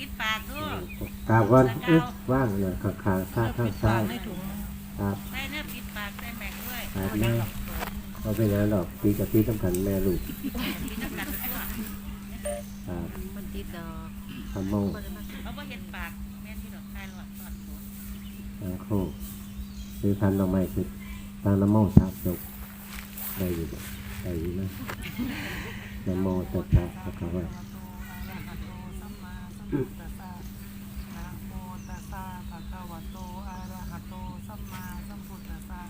ปิดปากด้วยกาบก่อนเอ๊ะว่างเนี่ยขางข้างซ้าข้างซ้ายครับใส่เนื้อปิดปากใส่แม็กด้วยครับแม่เอาไปแล้วหรอกปีกับปีสำคัญแม่ลูกครับมันติดดอกทำโมงเขาบ่เห็นปากแม่ที่ดอกคายหลอดตอดหัวทางโคกคือพันดอกไม้คือทางน้ำโมสามจบได้อยู่ได้อยู่นะน้ำโมตัสสะพระคะวะนะโมตัสสะภะคะวะโตอะระหะโตสัมมาสัมพุทธัสสะ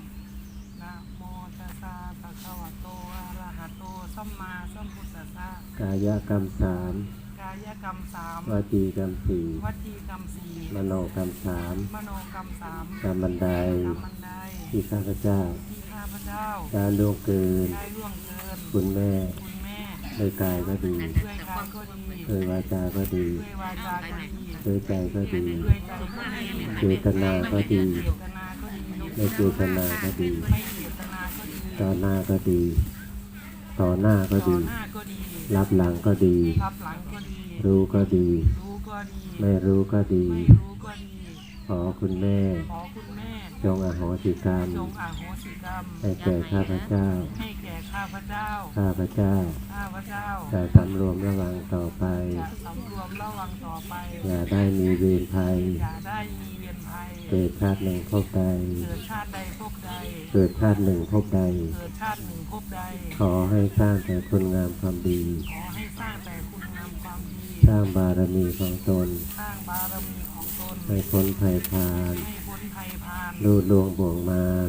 นะโมตัสสะภะคะวะโตอะระหะโตสัมมาสัมพุทธัสสะกายกรรมสามกายกรรมสามวจีกรรมสี่วจีกรรมสี่มโนกรรมสามมโนกรรมสามกรรมบันไดกรรมบันไดที่ข้าพเจ้าที่ข้าพเจ้าการล่วงเกินได้ล่วงเกินคุณแม่คุณแม่ ด้วยกายก็ดีด้วยกายก็ดีด้วยวาจาก็ดีด้วยวาจาก็ดีด้วยใจก็ดีด้วยใจก็ดีเจตนาก็ดีเจตนาก็ดีไม่เจตนาก็ดีไม่เจตนาก็ดีต่อหน้าก็ดี ต่อหน้าก็ต่อดีหน้าก็ดี รับหลังก็ดีรับหลังก็ดีรู้ก็ดีรู้ก็ดีไม่รู้ก็ดี ไม่รู้ก็ดี ขอคุณแม่ขอคุณแม่จงอโหสิกรรมจงอโหสิกรรมให้แก่ข้าพเจ้าให้แก่ ข้าพเจ้า ข้าพเจ้า ข้าพเจ้า จะสำรวมระวังต่อไป จะสำรวมระวังต่อไป อย่าได้มีเวรภัย อย่าได้มีเวียนภัย เกิดชาติหนึ่งพบใด เกิดชาติใดพบใด เกิดชาติหนึ่งพบใด เกิดชาติหนึ่งพบใด ขอให้สร้างแต่คุณงามความดี ขอให้สร้างแต่คุณงามความดี สร้างบารมีของตน สร้างบารมีของตน ให้พ้นภัยพาน ให้พ้นภัยพานรูดลวงบ่วงมาร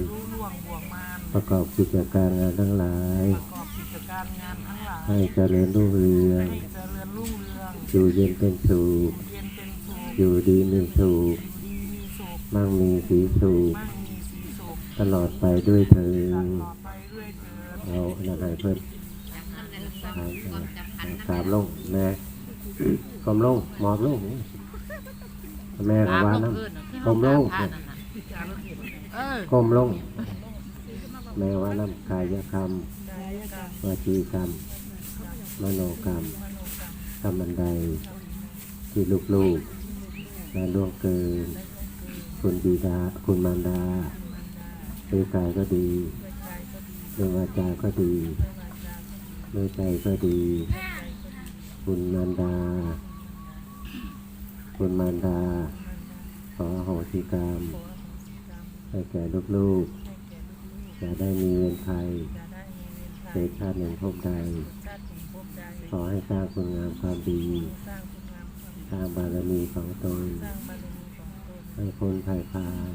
ประกอบกิจการงานทั้งหลาย ประกอบกิจการงานทั้งหลาย ให้เจริญรุ่งเรือง ให้เจริญรุ่งเรืองอยู่เย็นเป็นสุข เย็นเป็นสุขอยู่ดีมีสุข ดีมีสุขมั่งมีสีสุข มั่งมีสีสุขตลอดไปด้วยเธอตญลอดไปเรื่อยเถิดเอาอันนั้นให้เพิ่นทางสามลงแม่กลมลงหมอบลงแม่ก็ว่าน้ำกลมลง เออก้มลง แม้ว่าน้ำกายกรรมวาจีกรรม มโนกรรมกรรมบันไดที่ลูกๆและล่วงเกิน คุณบิดาคุณมารดาด้วยกายก็ดีด้วยวาจาก็ดีด้วยใจก็ดี คุณมารดา คุณมารดา ขออโหสิกรรมให้แก่ลูกๆ จะได้มีเงินไทยเกิดชาติหนึ่งพบใดขอให้สร้างคุณงามความดีสร้างบารมีของตนให้พ้นภัยพาน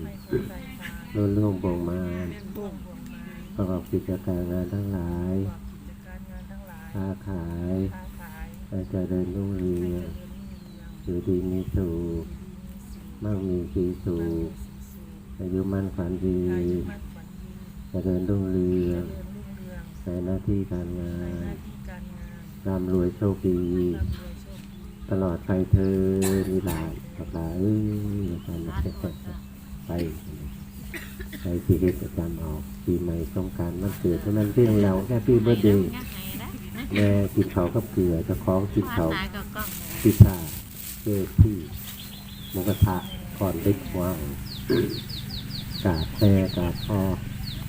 รุ่นร่วงบ่งมารประกอบกิจการงานทั้งหลายค้าขายให้เจริญรุ่งเรืองอยู่ดีมีสุขมั่งมีสีสุขอายุมั่นขวัญยืน เจริญรุ่งเรืองในหน้าที่การงานร่ำรวยโชคดีตลอดไปเธอมีหลายกับหลายเอ้ยอาจารย์นะไป ไปชีวิตประจำเอาปีใหม่สงกรารมันเกิดเท่านั้นเพียงเราแค่ปีเบอร์เดย์แม่กินเขาวกับเกลือเจะคล้าของกินเขาวตายก็กล้องพิซซ่าเค้กที่หมูกระทะก่อนเล็กว่างกาดแพรกาดพ่อ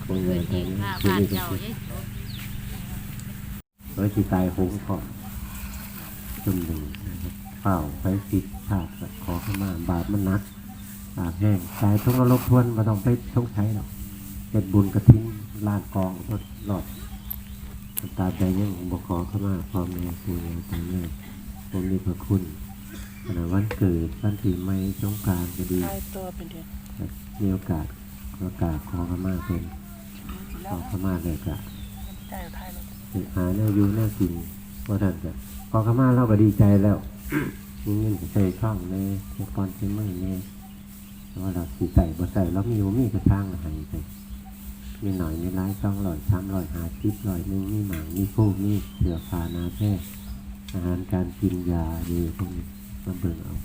คงเงินเห็ทั้งนนี้าที่บ้านนี่อเจ้าเย้ร้อยสีตายหงขอจุ่มหนึ่งเฝ้าไฟฟิตฉากขอเข้ามาบาปมันนักบาปแห้งตายต้องรบทวนมาต้องไปต้องใช้หรอกเจ็ดบุญกระทิ้งลานกองก็หลอดตาใจยังบอกขอเข้ามาพร้อมในปูในตามเลยผมมีพระคุณขณะวันเกิดวันปีใหม่สงการก็ดีมีโอกาสโอกาสขอขมาเป็น ขอเข้ามาเลยกะได้ไทยเลยหาแนวอยูแนวกินว่าท่านจะขอเข้ามาเราก็ดีใจแล้วมีเงินใส่ช่องในเทปอนเทมือในว่าเราสีใส่บ่ใส่แล้วมีบ่มีกระช่างหายไปมีหน่อยมีร้ายช่องลอยสามลอยหาชิปลอยหนึงมีหมามีคู่มีเสือผานาแพทย์อาหารการกินยาดีพวกนี้มาเบิ่งเอา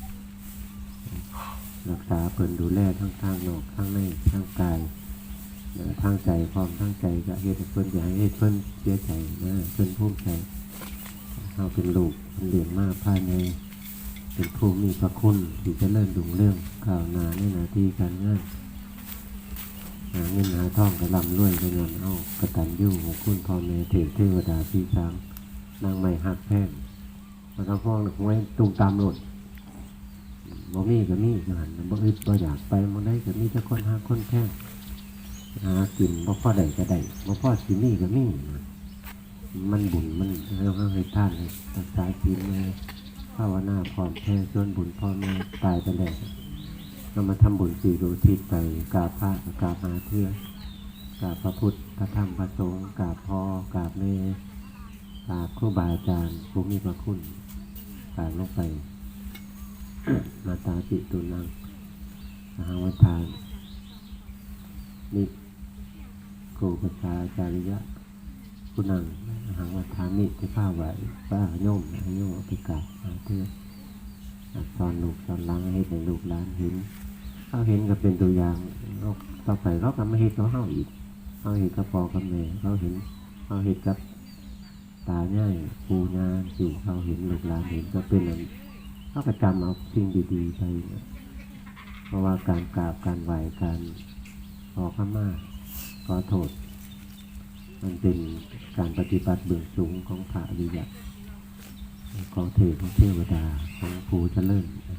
รักษาเพิ่นดูแลทั้งทางนอกทั้งในทั้งกาย ทางใจพร้อมทั้งใจก็เฮ็ดให้เพิ่นอยากให้เฮ็ดเพิ่นเสียใจนะเพิ่นภูมิใจเฮาเป็นลูกเพิ่นเลี้ยงมากภายในเป็นผู้มีพระคุณที่จะเริ่มดุงเรื่องข่าวนาในหนาที่การงานหาเงินหาทองกระลำรวยกระเงินเอากระตันยู่ของคุณพ่อแม่เทพเทวดาพี่ช้างนางไม่หักแพงมันก็ฟ้องไว้ตุงตามรถบ่มีก็มีอยู่หันบ่อึดบ่อยากไปบ่ได้ก็มีแต่คนหาคนแค่ หากินบ่พอได้ก็ได้บ่พอสิมีก็มีมันบุญมันเราก็ให้ท่านให้รักษาศีลเลยภาวนาพร้อมแท้ส่วนบุญพ่อแม่ตายไปแล้วเรามาทำบุญสี่ดูทิศไปกราบพระกราบมาเทือกราบพระพุทธพระธรรมพระสงฆ์กราบพ่อกราบแม่กราบครูบาอาจารย์ผู้มีพระคุณกราบลงไป มาตาปิตุนังมหาวัทานนิ ครูภาษาจาริยะผู้นังมหาวัทานิที่ข้าไหวป้าโยมห้โยมอาไปกาบมาเพื่อสอนลูกสอนหล้างให้ในลูกหล้านเห็นเขาเห็นก็เป็นตัวอย่างเราต่อไปเราก็ไม่เห็นเขาเฮาอีกเขาเห็นกับพอกับแม่เขาเห็นเขาเห็นกับตาง่ายปูญานสิ่เขาเห็นลูกหลานเห็นก็เป็นอันเขาก็จำเอาสิ่งดีๆไปเนี่ยเพราะว่าการกราบการไหวการขอขมา ขอโทษ มันเป็นการปฏิบัติเบื้องสูงของพระอริยะของเทพของเทวดาของภูเจริญนะ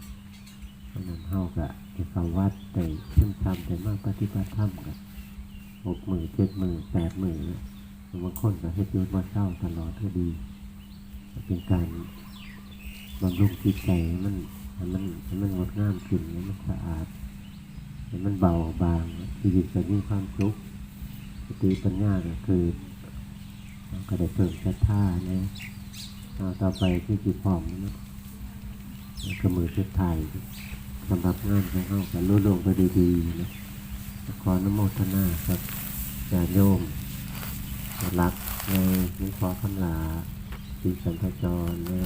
เพราะนั้นเฮาก็จะเข้าวัดได้ขึ้นทำแต่มากปฏิบัติธรรมกันหกหมื่นเจ็ดหมื่นแปดหมื่นบางคนก็เฮ็ดยุทมาเศร้าตลอดก็ดี เป็นการบำรุงจิตใจมันมันมันงดงามขึ้นมันสะอาดมันเบาบางชีวิตจะมีความสุข สติปัญญาก็คือก็ได้เพิ่มศรัทธานะเอาต่อไปที่จิตพร้อมนะก็มือชุดไทายสำหรับงานของเขากันรุ่ลงไปดีๆนะขอนโมทนาครับญาโยมรักในนิพอคำลาสีสันทจรนะ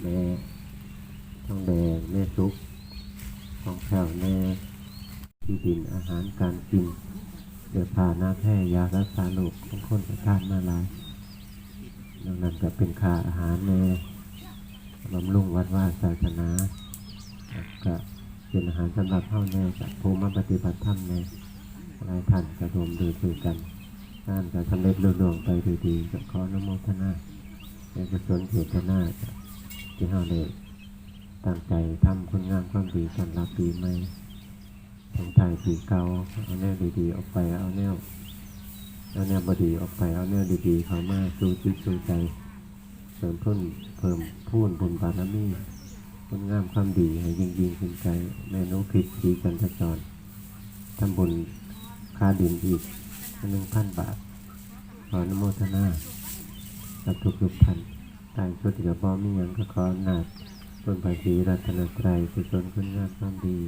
แม่ทองแดงแม่ซุกทองแผ่วแม่ที่ดินอาหารการกิน เดือผ่าหน้าแพร่ยารักษาโรคของคนประทานมาหลายดังนั้นก็เป็นค่าอาหารแม่บำรุงวัดว่าศาสนาก็เป็นอาหารสำหรับเข้าแน่กับภูมิปฏิบัติธรรมในหลายท่านกระดมดูช่วยกันท่านก็สำเร็จรุ่งไปด้วยดีก็ขอนโมทนาในกุศลเจตนาที่ห้าเลยตั้งใจทำคุณงามความดีสำหรับปีใหม่ สงใจปีเกาเอาแนวดีๆออกไปเอาแนวเอาแนวบดีออกไปเอาแนวดีๆเข้ามาสู่จิตสู่ใจเสริมพุ่นเพิ่มพูนบุญบารมีคุณงามความดีให้ยิ่งยิ่งขึ้นใจแม่นุคิดสีกันทจรทำบุญค่าดินอีกหนึ่งพันบาทขออนุโมทนากับทุกๆท่านทางชุดเดียวบ่มีหยังก็ขอหนักต้นภาษีรัตนตรัยกุศลคุณงามความดี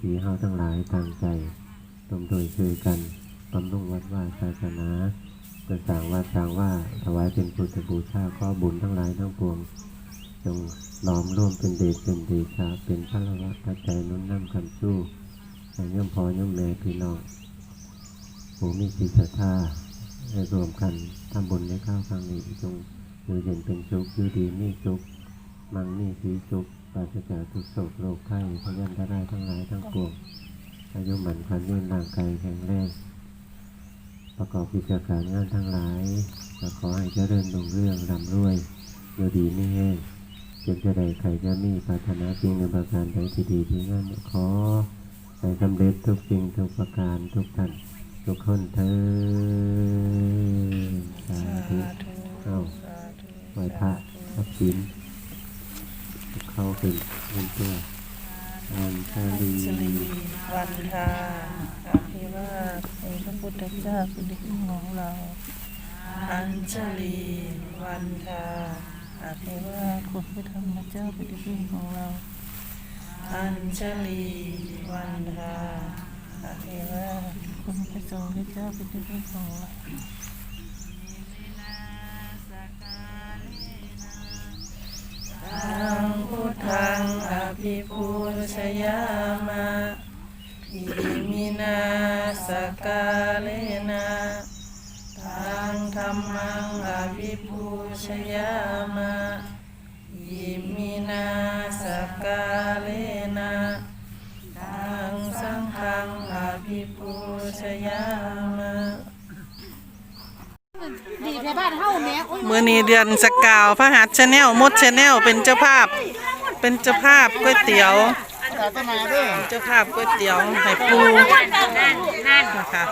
ที่เฮาทั้งหลายตั้งใจรวมโดยช่วยกันบำรุงวัดว่าศาสนาเปิดสางวัดสางว่าถวายเป็นพุทธบูชาข้อบุญทั้งหลายทั้งปวง จงล้อมร่วมเป็นเดชเป็นเดชาเป็นพระละวะปัจจัยหนุนนำคำสู้ให้ย่อมพอย่อมแม่พี่น้องผู้มีจิตศรัทธาให้รวมกันทำบุญในข้าวครั้งนี้จงอยู่เย็นเป็นสุขอยู่ดีมีสุขมังมีสีสุข ปราศจากทุกโศกโรคไข้พยันตรายทั้งหลายทั้งปวงอายุหมันคันยืนร่างกายแข็งแรงประกอบกิจการงานทั้งหลายก็ขอให้เจริญรุ่งเรื่องร่ำรวยอยู่ดีไม่แห้งเจ็บจะได้ใครจะมีปรารถนาสิ่งในประการใดที่ดีที่งามขอให้สำเร็จทุกสิ่งทุกประการทุกท่านทุกคนเถิดสาธุเอ้าไหว้พระทรัพย์สิน เข้าเป็นเงินตัวอันชาลีวันทาอภิวาสองค์พระพุทธเจ้าเป็นที่พึ่งของเราอัญชลีวันทาอภิวาสคุณพระธรรมเจ้าเป็นที่พึ่งของเราอัญชลีวันทาอภิวาสคุณพระสงฆ์เจ้าเป็นที่พึ่งของเรา ภิพุชยามะอิมินาสกาเลนะทังธรรมังอภิพุชยามะอิมินาสกาเลนะทังสังฆังอภิพุชยามะาเมื่อนี้เดือนสกาวพระหัตชแนลมดชแนลเป็นเจ้าภาพ เป็นเจ้าภาพก๋วยเตี๋ยวเจ้าภาพก๋วยเตี๋ยวให้ปูนะคะ